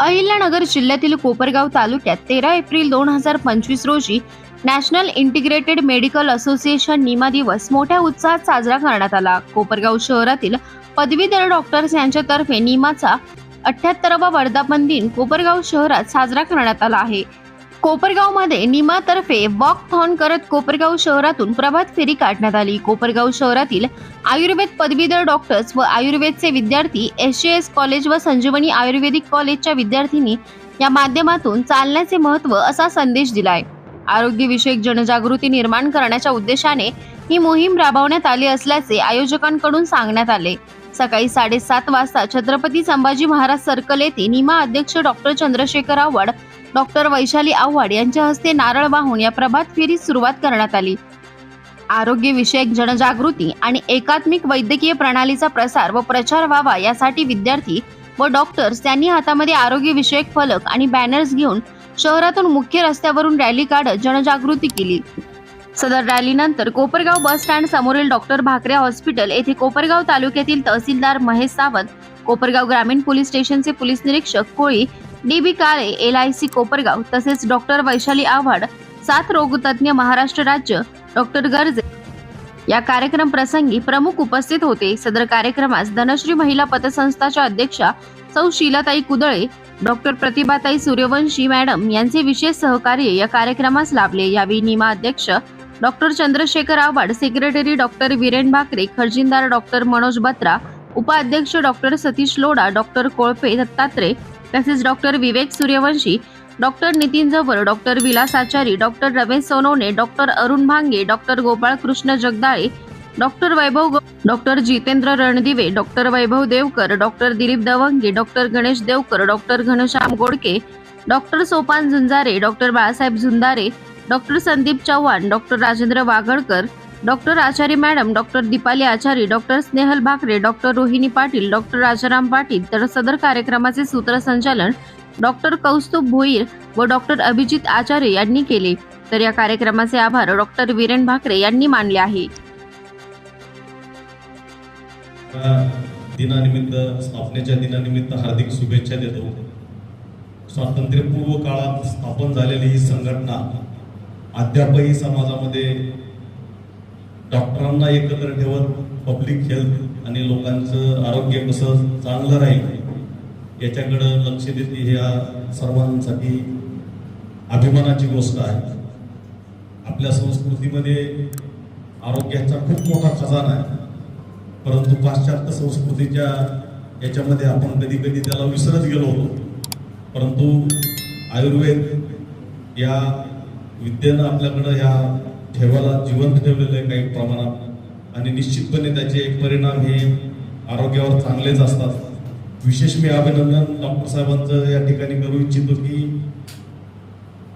अहिल्यानगर जिल्ह्यातील कोपरगाव तालुक्यात तेरा एप्रिल दोन हजार पंचवीस रोजी national integrated medical association Nima दिवस मोठ्या उत्साहात साजरा करण्यात आला. कोपरगाव शहरातील पदवीधर डॉक्टर्स यांच्यातर्फे निमाचा अठ्याहत्तरावा वर्धापन दिन कोपरगाव शहरात साजरा करण्यात आला आहे. कोपरगावमध्ये निमातर्फे वॉकथॉन करत कोपरगाव शहरातून प्रभात फेरी काढण्यात आली. कोपरगाव शहरातील आयुर्वेद पदवीधर डॉक्टर्स व आयुर्वेदचे विद्यार्थी एस एस कॉलेज व संजीवनी आयुर्वेदिक कॉलेजच्या विद्यार्थ्यांनी या माध्यमातून चालण्याचे महत्त्व असा संदेश दिलाय. आरोग्यविषयक जनजागृती निर्माण करण्याच्या उद्देशाने ही मोहीम राबवण्यात आली असल्याचे आयोजकांकडून सांगण्यात आले. सकाळी साडेसात वाजता छत्रपती संभाजी महाराज सर्कल येथे निमा अध्यक्ष डॉक्टर चंद्रशेखर आव्हाड डॉक्टर वैशाली आव्हाड यांच्या हस्ते नारळ वाहून या प्रभात फेरीस सुरुवात करण्यात आली. आरोग्यविषयक जनजागृती आणि एकात्मिक वैद्यकीय प्रणालीचा प्रसार व प्रचार व्हावा यासाठी विद्यार्थी व डॉक्टर्स यांनी हातामध्ये आरोग्यविषयक फलक आणि बॅनर्स घेऊन शहरातून मुख्य रस्त्यावरून रॅली काढत जनजागृती केली. सदर रॅलीनंतर कोपरगाव बस स्टँड समोरील डॉक्टर भाकरे हॉस्पिटल येथे कोपरगाव तालुक्यातील तहसीलदार महेश सावंत कोपरगाव ग्रामीण पोलीस स्टेशनचे पोलीस निरीक्षक Koli D B Kale L I C Kopargaon तसेच डॉक्टर वैशाली आव्हाड सात रोगतज्ञ महाराष्ट्र राज्य डॉक्टर गर्जे या कार्यक्रम प्रसंगी प्रमुख उपस्थित होते. सदर कार्यक्रमास धनश्री महिला पतसंस्थाच्या अध्यक्षा सौ शीलाताई कुदळे डॉक्टर प्रतिभाताई सूर्यवंशी मॅडम यांचे विशेष सहकार्य या कार्यक्रमास लाभले. यावेळी निमा अध्यक्ष doctor Chandrashekhar Avhad secretary doctor Viren Bhakare खर्जिनदार doctor Manoj Batra उपाध्यक्ष डॉक्टर सतीश लोडा डॉक्टर कोळपे दत्तात्रे तसेच doctor Vivek Suryavanshi doctor Nitin Jabar doctor Vilas Achari doctor Ramesh Sonawane doctor Arun Bhange doctor Gopal Krishna Jagdale doctor Vaibhav doctor Jitendra Randive doctor Vaibhav Devkar doctor Dilip Davange doctor Ganesh Devkar doctor Ghanshyam Godke doctor Sopan Jhunjare doctor Balasaheb Jhunjare doctor Sandeep Chavan doctor Rajendra Waghadkar doctor Achari madam doctor Deepali Achari doctor Snehal Bhakare doctor Rohini Patil doctor Rajaram Patil तर सदर कार्यक्रमाचे सूत्रसंचालन doctor Kaustubh Bhoir व doctor Abhijit आचार्य यांनी केले. तर या कार्यक्रमाचे आभार डॉक्टर वीरेन भाकरे यांनी मानले आहे. दिनानिमित्त स्थापनेच्या दिनानिमित्त हार्दिक शुभेच्छा देतो. स्वातंत्र्यपूर्व काळात स्थापन झालेली ही संघटना अद्यापही समाजामध्ये डॉक्टरांना एकत्र ठेवत पब्लिक हेल्थ आणि लोकांचं आरोग्य कसं चांगलं राहील याच्याकडं लक्ष देते ह्या सर्वांसाठी अभिमानाची गोष्ट आहे. आपल्या संस्कृतीमध्ये आरोग्याचा खूप मोठा खजाना आहे. परंतु पाश्चात्य संस्कृतीच्या याच्यामध्ये आपण कधी कधी त्याला विसरत गेलो होतो. परंतु आयुर्वेद या विद्येनं आपल्याकडं ह्या ठेवाला जिवंत ठेवलेलं आहे काही प्रमाणात. आणि निश्चितपणे त्याचे एक परिणाम हे आरोग्यावर चांगलेच असतात. विशेष मी अभिनंदन डॉक्टर साहेबांचं या ठिकाणी करू इच्छितो की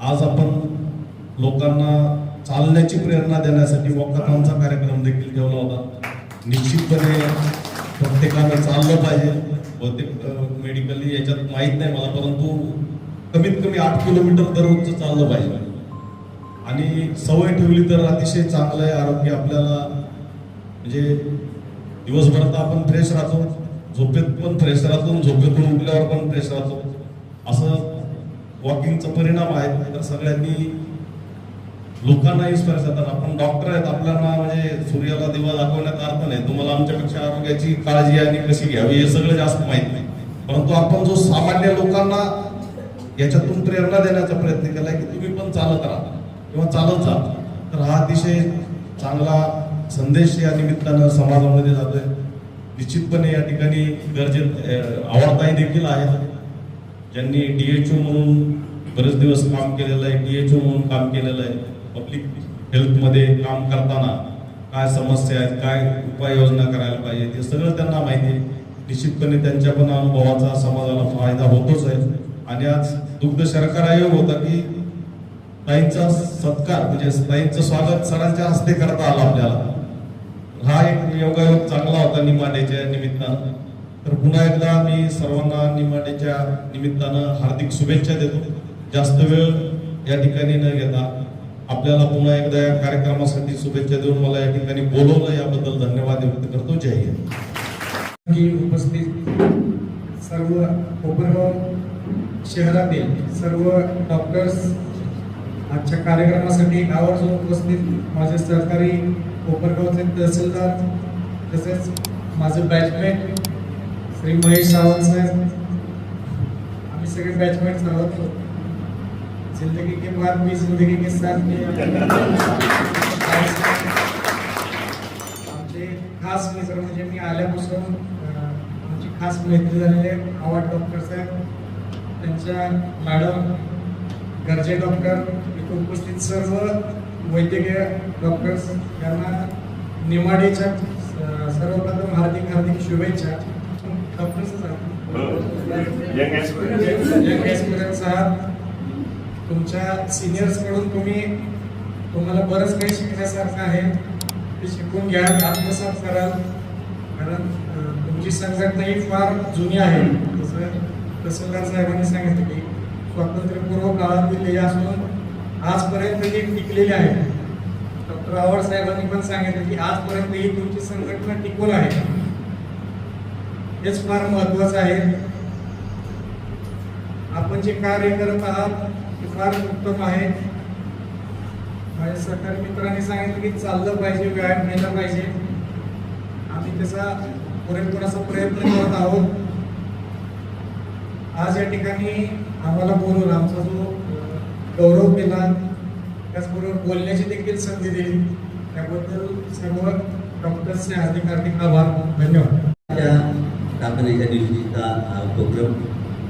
आज आपण लोकांना चालण्याची प्रेरणा देण्यासाठी वॉकाथॉनचा कार्यक्रम देखील ठेवला होता. निश्चितपणे प्रत्येकानं चाललं पाहिजे. बहुतेक मेडिकली याच्यात माहीत नाही मला परंतु कमीत कमी आठ किलोमीटर दररोजचं चाललं पाहिजे. आणि सवय ठेवली तर अतिशय चांगलं आहे. आरोग्य आपल्याला म्हणजे दिवसभर तर आपण फ्रेश राहतो झोपेत पण फ्रेश राहतो झोपेतून उठल्यावर पण फ्रेश राहतो. असं वॉकिंगचा परिणाम आहे. तर सगळ्यांनी लोकांनाही स्पर्श करतात. आपण डॉक्टर आहेत. आपल्याला म्हणजे सूर्याला दिवा दाखवण्यात अर्थ नाही. तुम्हाला आमच्यापेक्षा आरोग्याची काळजी आणि कशी घ्यावी हे सगळं जास्त माहीत नाही. परंतु आपण जो सामान्य लोकांना याच्यातून प्रेरणा देण्याचा प्रयत्न केलाय की तुम्ही पण चालत राहा. किंवा चालत जा. तर हा अतिशय चांगला संदेश या निमित्तानं समाजामध्ये जातोय. निश्चितपणे या ठिकाणी गरजेत आवडताही देखील आहेत. ज्यांनी डीएचओ म्हणून बरेच दिवस काम केलेलं आहे डीएचओ म्हणून काम केलेलं आहे पब्लिक हेल्थमध्ये काम करताना काय समस्या आहेत काय उपाययोजना करायला पाहिजे ते सगळं त्यांना माहिती आहे. निश्चितपणे त्यांच्या पण अनुभवाचा समाजाला फायदा होतोच आहे. आणि आज दुग्ध शर्करा आयोग होता की ताईंचा सत्कार म्हणजे ताईंचं स्वागत सरांच्या हस्ते करता आलं आपल्याला. हा एक योगायोग चांगला होता निमाडेच्या निमित्तानं. तर पुन्हा एकदा मी सर्वांना निमाडेच्या निमित्तानं हार्दिक शुभेच्छा देतो. जास्त वेळ या ठिकाणी न घेता आपल्याला पुन्हा एकदा या कार्यक्रमासाठी शुभेच्छा देऊन मला या ठिकाणी बोलवलं याबद्दल धन्यवाद व्यक्त करतो. जय हिंद. उपस्थित सर्व कोपरगाव शहरातील सर्व डॉक्टर्स आजच्या कार्यक्रमासाठी आवर्जून उपस्थित माझे सहकारी कोपरगावचे तहसीलदार तसेच माझे बॅचमेट श्री महेश सावंत साहेब. आम्ही सगळे बॅचमेट्स आहोत. जिंदगी के बाद मी जिंदगी के साथ. मी आमचे खास मित्र म्हणजे मी आल्यापासून आमची खास मैत्री झालेले आवाड डॉक्टर साहेब त्यांच्या मॅडम गरजे डॉक्टर उपस्थित सर्व वैद्यकीय डॉक्टर्स यांना निमाडीच्या सर्वप्रथम हार्दिक हार्दिक शुभेच्छा. डॉक्टर्स आहात तुमच्या सिनियर्सकडून तुम्ही तुम्हाला बरंच काही शिकण्यासारखं आहे. ते शिकून घ्या आत्मसात कराल कारण तुमची संघटना ही फार जुनी आहे. जसं तहसीलदार साहेबांनी सांगितलं की स्वातंत्र्यपूर्व काळातील हे असून आजपर्यंत ही टिकलेली आहे डॉक्टर आव्हाड साहेबांनी पण सांगितलं की आजपर्यंत ही तुमची संघटना टिकून आहे. हेच फार महत्वाचं आहे. आपण जे कार्य करत आहात ते फार उत्तम आहे. माझ्या सहकारी मित्रांनी सांगितलं की चाललं पाहिजे व्यायाम घ्यायला पाहिजे. आम्ही त्याचा पुरेपूर असा प्रयत्न करत आहोत. आज या ठिकाणी आम्हाला बोलून आमचा जो गौरव केला. त्याचबरोबर बोलण्याची देखील संधी दिली. त्याबद्दल सर्व डॉक्टर्सचे हार्दिक हार्दिक आभार. धन्यवाद. त्या स्थापनेच्या दिवशीचा उपक्रम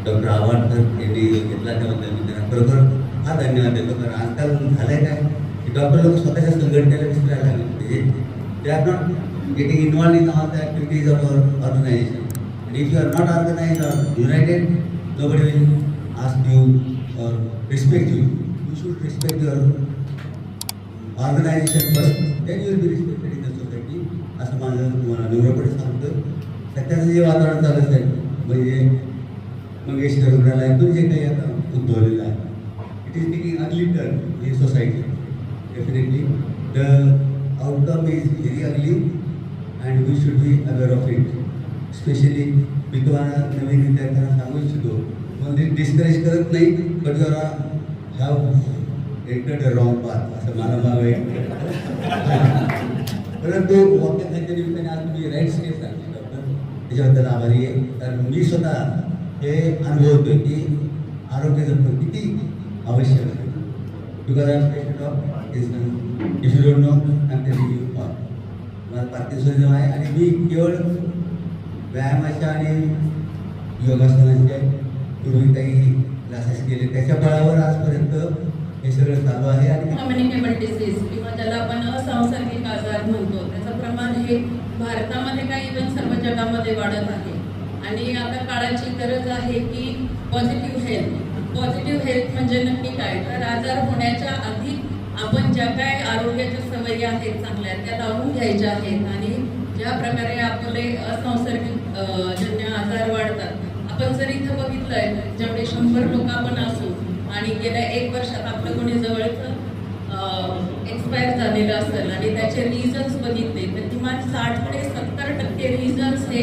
डॉक्टर आव्हाडकर यांनी घेतला. त्याबद्दल मी त्यांना खरोखर हा धन्यवाद देतो. कारण आजकाल झालंय काय? की डॉक्टर लोक स्वतःच्या संघटनेला विसरायला लागले म्हणजे ते are not getting involved in all the activities of our organization if you are not not organized or united will ask you you or respect you. You should respect your organization first then you will be respected in the society. असं माझं तुम्हाला निवडपणे सांगतो. सध्याचं जे वातावरण चालत आहे म्हणजे मंगेशकर रुग्णालयातून जे काही आता उद्भवलेलं आहे it is taking ugly turn in society definitely the outcome is very ugly and we should be aware of it specially मी तुम्हाला नवीन विद्यार्थ्यांना सांगू इच्छितो म्हणजे डिस्करेज करत नाही पण जरा ह्या एकट रॉंग पाथ असं मला भाव आहे. परंतु वाक्याच्या निमित्ताने आज तुम्ही राईट स्टेप सांगले डॉक्टर त्याच्याबद्दल आभारी आहे. कारण मी स्वतः हे अनुभवतोय की आरोग्य जपणं किती आवश्यक आहे. Because I patient of is if you don't know I am telling you all मला पार्किन्सनिझम आहे आणि मी केवळ व्यायामाच्या आणि योगासनाच्या पूर्वी काही क्लासेस केले त्याच्या बळावर आजपर्यंत हे सगळं चालू आहे आणि कम्युनिकेबल डिसीज किंवा ज्याला आपण असंसर्गिक आजार म्हणतो त्याचं प्रमाण हे भारतामध्ये काय इव्हन सर्व जगामध्ये वाढत आहे. आणि आता काळाची गरज आहे की पॉझिटिव्ह हेल्थ पॉझिटिव्ह हेल्थ म्हणजे नक्की काय? तर आजार होण्याच्या आधी आपण ज्या काय आरोग्याच्या सवयी आहेत चांगल्या त्या लावून घ्यायच्या आहेत. आणि ज्या प्रकारे आपले असंसर्गिक जन्य आजार वाढतात आपण जर इथं बघितलंय जेवढे शंभर लोक आपण असू आणि गेल्या एक वर्षात आपलं कोणी जवळचं एक्सपायर झालेलं असेल आणि त्याचे रिझन्स बघितले तर किमान साठ ते सत्तर टक्के रिझन्स हे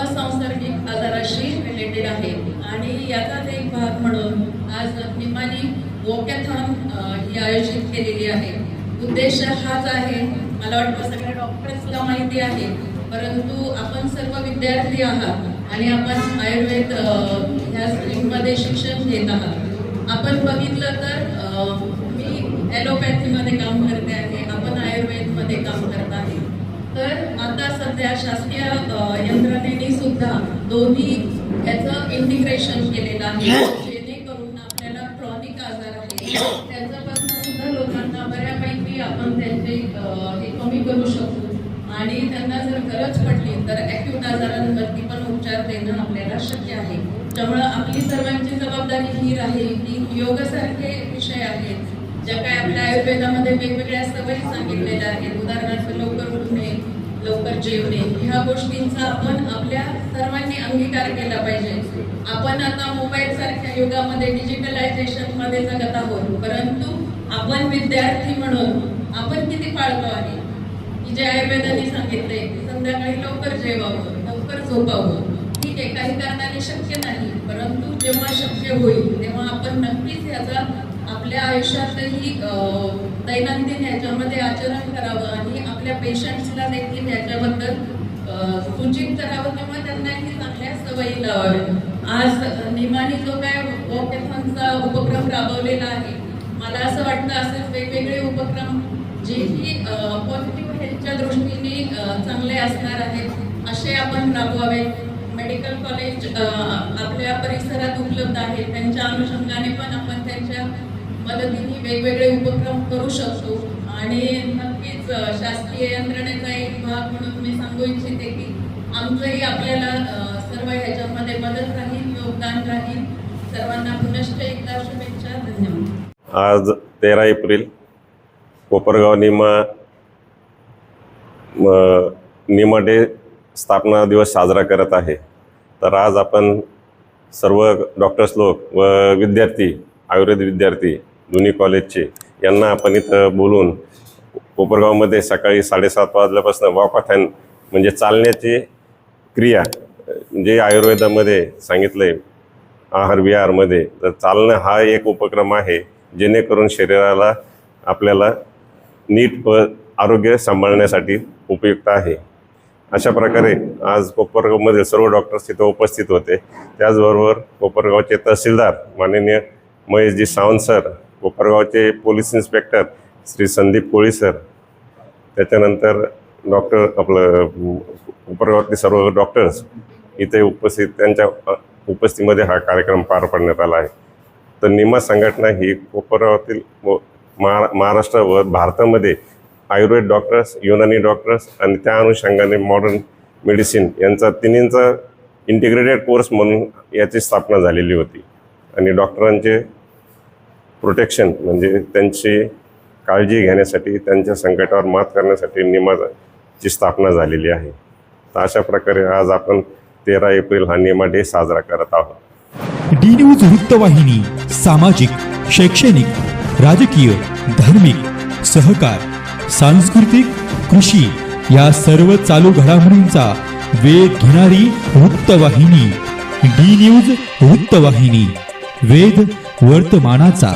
असंसर्गिक आजाराशी रिलेटेड आहे. आणि याचाच एक भाग म्हणून आज निमानी वॉकॅथॉन ही आयोजित केलेली आहे. उद्देश हाच आहे मला वाटतं सगळ्या डॉक्टर्सला माहिती आहे परंतु आपण सर्व विद्यार्थी आहात आणि आपण आयुर्वेद ह्या स्ट्रीममध्ये शिक्षण घेत आहात. आपण बघितलं तर मी ॲलोपॅथीमध्ये काम करते आहे आपण आयुर्वेदमध्ये काम करत आहे. तर आता सध्या शासकीय यंत्रणेने सुद्धा दोन्ही याचं इंटिग्रेशन केलेलं आहे जेणेकरून आपल्याला क्रॉनिक आजार आहे त्याच्यापासून सुद्धा लोकांना बऱ्यापैकी आपण त्यांचे हे कमी करू शकतो आणि त्यांना जर गरज पडली तर ॲक्यूट आजारांवरती पण उपचार देणं आपल्याला शक्य आहे. त्यामुळं आपली सर्वांची जबाबदारी ही राहील की योगासारखे विषय आहेत ज्या काय आपल्या आयुर्वेदामध्ये वेगवेगळ्या सवयी सांगितलेल्या आहेत. उदाहरणार्थ लवकर उठणे लवकर जेवणे ह्या गोष्टींचा आपण आपल्या सर्वांनी अंगीकार केला पाहिजे. आपण आता मोबाईल सारख्या युगामध्ये डिजिटलायझेशनमध्ये जगत आहोत परंतु आपण विद्यार्थी म्हणून आपण किती पाळतो आहे? की जे आयुर्वेदाने सांगितले संध्याकाळी लवकर जेवावं लवकर झोपावं. ठीक आहे काही कारणाने शक्य नाही परंतु जेव्हा शक्य होईल तेव्हा आपण नक्कीच याचा आपल्या आयुष्यातही दैनंदिन ह्याच्यामध्ये आचरण करावं आणि आपल्या पेशंट्सला देखील याच्याबद्दल सूचित करावं किंवा त्यांनाही चांगल्या सवयी लावाव्या आज अं, निमानी जो काय वॉकेथॉनचा उपक्रम राबवलेला आहे मला असं वाटतं असेच वेगवेगळे उपक्रम जे की पॉझिटिव्ह हेल्थच्या दृष्टीने चांगले असणार आहेत असे आपण राबवावे. मेडिकल कॉलेज आपल्या परिसरात उपलब्ध आहे. त्यांच्या अनुषंगाने पण आपण त्यांच्या मदतीने वेगवेगळे उपक्रम करू शकतो. आणि नक्कीच शासकीय यंत्रणेचा एक भाग म्हणून मी सांगू इच्छिते की आमचंही आपल्याला सर्व ह्याच्यामध्ये मदत राहील योगदान राहील. सर्वांना पुनश्च एकदा शुभेच्छा. धन्यवाद. आज तेरा एप्रिल कोपरगाव निमा निमा डे स्थापना दिवस साजरा करत आहे. तर आज आपण सर्व डॉक्टर्स लोक व विद्यार्थी आयुर्वेद विद्यार्थी दोन्ही कॉलेजचे यांना आपण इथं बोलून कोपरगावमध्ये सकाळी साडेसात वाजल्यापासून वॉकॉथॅन म्हणजे चालण्याची क्रिया जे आयुर्वेदामध्ये सांगितलं आहे आहार विहारमध्ये. तर चालणं हा एक उपक्रम आहे जेणेकरून शरीराला आपल्याला नीट व आरोग्य सांभाळण्यासाठी उपयुक्त आहे. अशा प्रकारे आज कोपरगावमधील सर्व डॉक्टर्स तिथं उपस्थित होते. त्याचबरोबर कोपरगावचे तहसीलदार माननीय Maheshji Sawant sir कोपरगावचे police inspector Shri Sandeep Koli sir त्याच्यानंतर डॉक्टर आपलं कोपरगावातले सर्व डॉक्टर्स इथे उपस्थित त्यांच्या उपस्थितीमध्ये हा कार्यक्रम पार पाडण्यात आला आहे. तर निमा संघटना ही कोपरगावातील महा महाराष्ट्र व भारतामध्ये आयुर्वेद डॉक्टर्स युनानी डॉक्टर्स आणि त्या अनुषंगाने मॉडर्न मेडिसिन यांचा तिन्हींचा इंटिग्रेटेड कोर्स म्हणून याची स्थापना झालेली होती. आणि डॉक्टरांचे प्रोटेक्शन म्हणजे त्यांची काळजी घेण्यासाठी त्यांच्या संकटावर मात करण्यासाठी निमाची स्थापना झालेली आहे. तर अशा प्रकारे आज आपण तेरा एप्रिल हा निमा डे साजरा करत आहोत. डी न्यूज वृत्तवाहिनी सामाजिक शैक्षणिक राजकीय धार्मिक सहकार. सांस्कृतिक कृषी या सर्व चालू घडामोडींचा वेध घेणारी वृत्तवाहिनी डी न्यूज वृत्तवाहिनी वेध वर्तमानाचा.